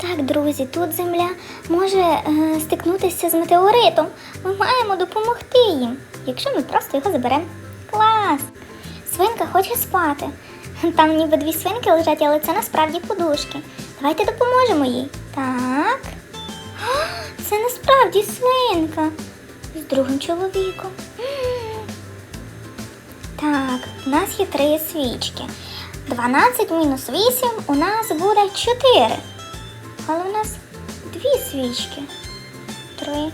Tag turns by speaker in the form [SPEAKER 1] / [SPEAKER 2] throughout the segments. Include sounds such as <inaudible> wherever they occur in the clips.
[SPEAKER 1] Так, друзі, тут земля може е, стикнутися з метеоритом. Ми маємо допомогти їм, якщо ми просто його заберемо. Клас! Свинка хоче спати. Там ніби дві свинки лежать, але це насправді подушки. Давайте допоможемо їй. Так. А, Це насправді свинка з другим чоловіком. Так, у нас є три свічки. 12 мінус 8 у нас буде 4. Але у нас дві свічки. Три.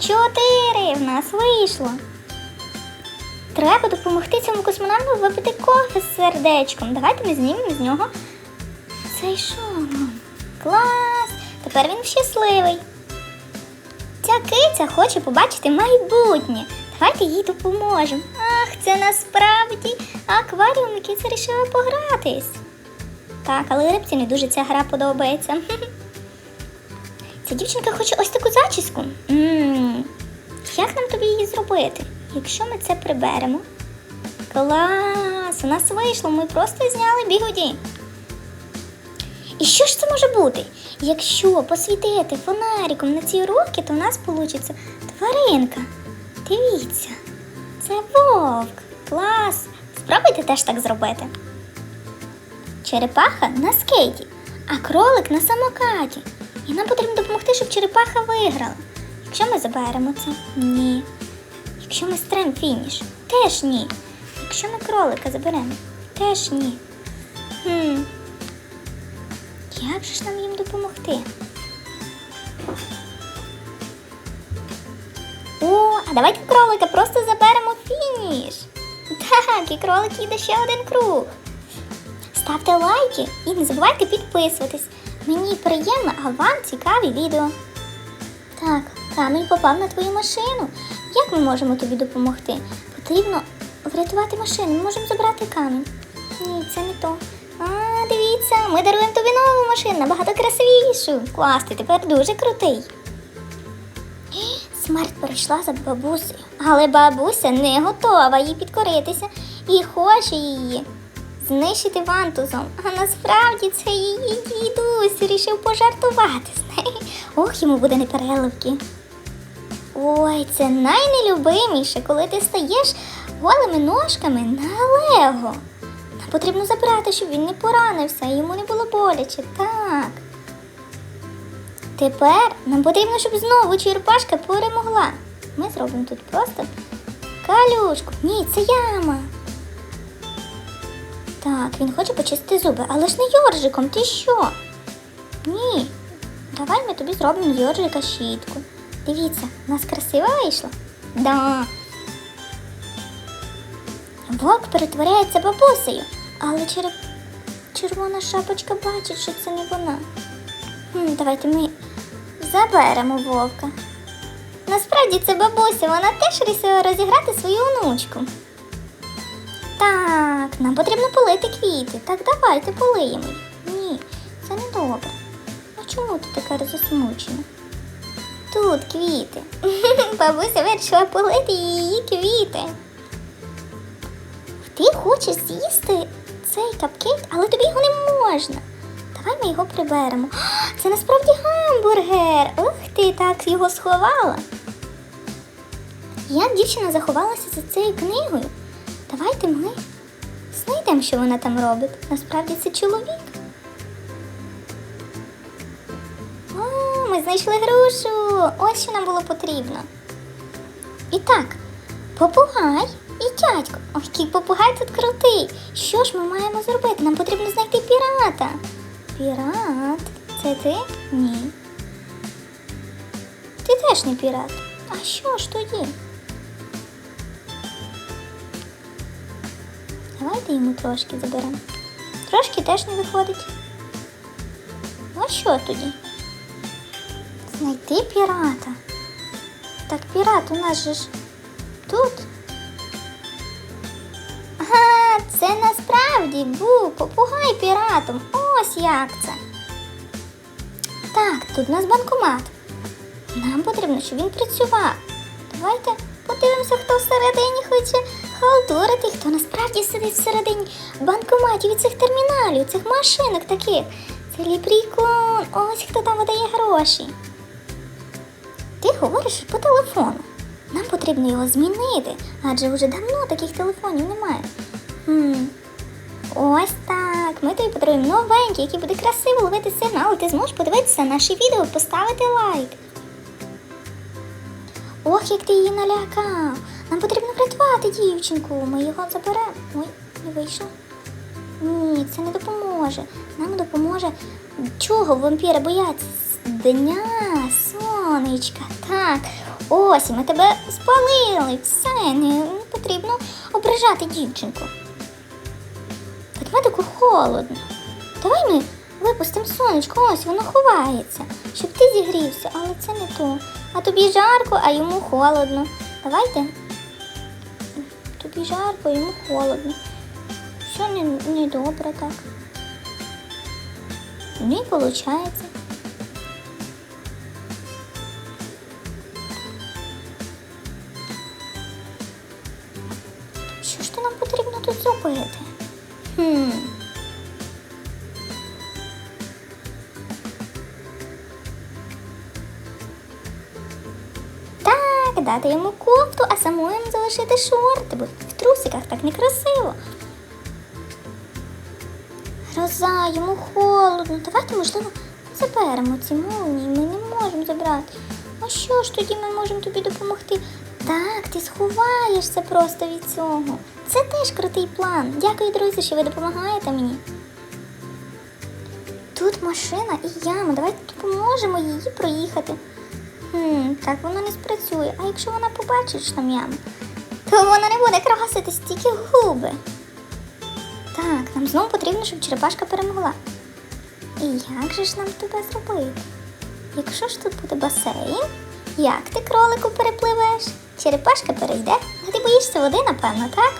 [SPEAKER 1] Чотири в нас вийшло. Треба допомогти цьому космонавту випити кофе з сердечком. Давайте ми знімемо з нього цей шолом. Клас! Тепер він щасливий. Ця киця хоче побачити майбутнє. Давайте їй допоможемо. Ах, це насправді акваріум, і киця вирішила погратись. Так, але рибці не дуже ця гра подобається. <laughs> Ця дівчинка хоче ось таку зачіску. м Як нам тобі її зробити? Якщо ми це приберемо. Клас! У нас вийшло, ми просто зняли бігоді. І що ж це може бути? Якщо посвітити фонариком на ці руки, то в нас вийде тваринка. Дивіться, це вовк. Клас! Спробуйте теж так зробити. Черепаха на скейті, а кролик на самокаті. І нам потрібно допомогти, щоб черепаха виграла. Якщо ми заберемо це, ні. Якщо ми стрем фініш, теж ні. Якщо ми кролика заберемо, теж ні. Хм. Як же ж нам їм допомогти? О, а давайте кролика просто заберемо фініш. Так, і кролик їде ще один круг. Ставте лайки і не забувайте підписуватись. Мені приємно, а вам цікаві відео. Так, камінь попав на твою машину. Як ми можемо тобі допомогти? Потрібно врятувати машину. Ми можемо забрати камінь. Ні, це не то. А, дивіться, ми даруємо тобі нову машину, набагато красивішу. Клас, ти тепер дуже крутий. Смерть перейшла за бабусею, але бабуся не готова їй підкоритися і хоче її знищити вантузом. А насправді це її дідусь вирішив пожартувати з нею. Ох, йому буде непереливки. Ой, це найнелюбиміше, коли ти стаєш голими ножками на Лего. Нам потрібно забрати, щоб він не поранився, і йому не було боляче. Так. Тепер нам потрібно, щоб знову черепашка перемогла. Ми зробимо тут просто калюшку. Ні, це яма. Так, він хоче почистити зуби, але ж не йоржиком, ти що? Ні. Давай ми тобі зробимо йоржика щітку. Дивіться, у нас красиво вийшло? Да. Вовк перетворяється бабусею, але череп... червона шапочка бачить, що це не вона. Хм, давайте ми заберемо вовка. Насправді це бабуся, вона теж вирішила розіграти свою онучку. Так, нам потрібно полити квіти. Так давайте полиємо їх. Ні, це не добре. А чому ти така засмучена? Тут квіти. <laughs> Бабуся вирішила полити її квіти. Ти хочеш з'їсти цей капкейк, але тобі його не можна. Давай ми його приберемо. <gasps> Це насправді гамбургер. Ух ти, так його сховала. Як дівчина заховалася за цією книгою? Давайте ми знайдемо, що вона там робить. Насправді це чоловік. О, ми знайшли грушу. Ось що нам було потрібно. І так, попугай і дядько. Ой, який попугай тут крутий. Що ж ми маємо зробити? Нам потрібно знайти пірата. Пірат? Це ти? Ні. Ти теж не пірат. А що ж тоді? Давайте йому трошки заберемо. Трошки теж не виходить. Ну що тоді? Знайти пірата. Так пірат у нас же ж тут. Ага, це насправді був попугай піратом. Ось як це. Так, тут у нас банкомат. Нам потрібно, щоб він працював. Давайте подивимося, хто всередині хоче халтурити, хто насправді сидить всередині банкоматів і цих терміналів, цих машинок таких. Це ліпрікон, ось хто там видає гроші. Ти говориш по телефону. Нам потрібно його змінити, адже вже давно таких телефонів немає. Хм. Ось так. Ми тобі подаруємо новенький, який буде красиво ловити сигнал, і ти зможеш подивитися наші відео, поставити лайк. Ох, як ти її налякав. Врятувати дівчинку. Ми його заберемо. Ой, не вийшло. Ні, це не допоможе. Нам допоможе чого вампіри бояться? Дня, сонечка. Так, ось ми тебе спалили. Все, не потрібно ображати дівчинку. Ведмедику холодно. Давай ми випустимо сонечко, ось воно ховається, щоб ти зігрівся, але це не то. А тобі жарко, а йому холодно. Давайте. Тобі жарко, йому холодно. Все не, не добре так. Не виходить. Що ж то нам потрібно тут зробити? Хм. Дати йому кофту, а самому залишити шорти, бо в трусиках так некрасиво. Гроза, йому холодно. Давайте, можливо, заберемо ці молнії. Ми не можемо забрати. А що ж тоді ми можемо тобі допомогти? Так, ти сховаєшся просто від цього. Це теж крутий план. Дякую, друзі, що ви допомагаєте мені. Тут машина і яма. Давайте допоможемо її проїхати. Хм, так воно не спрацює. А якщо вона побачить, що то вона не буде красити стільки губи. Так, нам знову потрібно, щоб черепашка перемогла. І як же ж нам тебе зробити? Якщо ж тут буде басейн, як ти кролику перепливеш? Черепашка перейде, а ти боїшся води, напевно, так?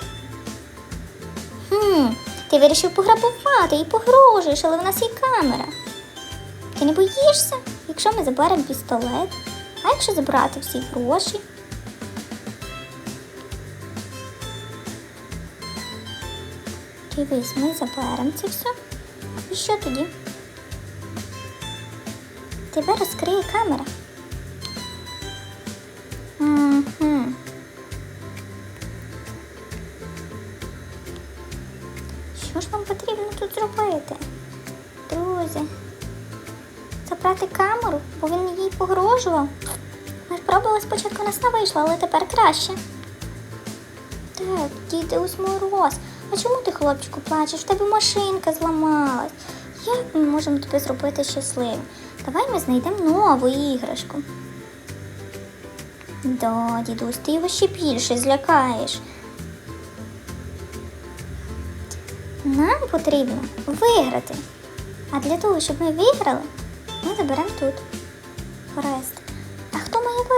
[SPEAKER 1] Хм, ти вирішив пограбувати і погрожуєш, але в нас є камера. Ти не боїшся, якщо ми заберемо пістолет, а якщо забрати всі гроші? Дивись, ми заберемо це все. І що тоді? Тебе розкриє камера. Угу. Що ж нам потрібно тут зробити? Друзі. Забрати камеру, бо він їй погрожував. Ми пробували спочатку нас не вийшло, але тепер краще. Так, дідусь мороз. А чому ти, хлопчику, плачеш? В тебе машинка зламалась. Як ми можемо тебе зробити щасливим? Давай ми знайдемо нову іграшку. Да, дідусь, ти його ще більше злякаєш. Нам потрібно виграти. А для того, щоб ми виграли, ми заберемо тут хрест.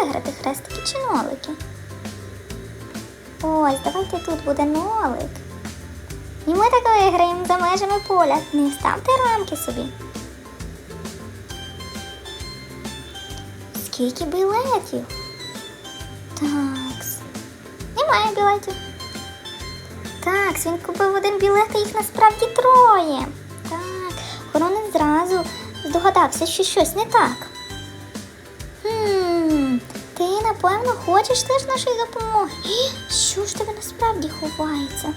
[SPEAKER 1] Виграти хрестики чи нолики? Ось, давайте тут буде нолик. І ми так виграємо за межами поля. Не ставте рамки собі. Скільки білетів? Такс. Немає білетів. Так, він купив один білет, а їх насправді троє. Так, охоронець зразу здогадався, що щось не так. Напевно, хочеш теж нашої допомоги. Що ж тебе насправді ховається?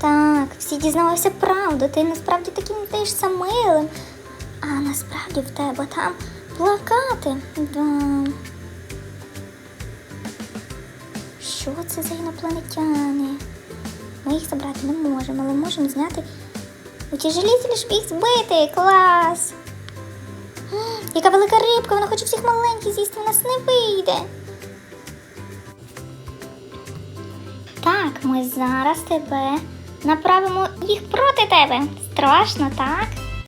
[SPEAKER 1] Так, всі дізналися правду. Ти насправді таким здаєшся милим. А насправді в тебе там плакати. Да. Що це за інопланетяни? Ми їх забрати не можемо, але можемо зняти утяжелитель, щоб їх збити. Клас! Яка велика рибка, вона хоче всіх маленьких з'їсти, в нас не вийде. Так, ми зараз тебе направимо їх проти тебе. Страшно, так?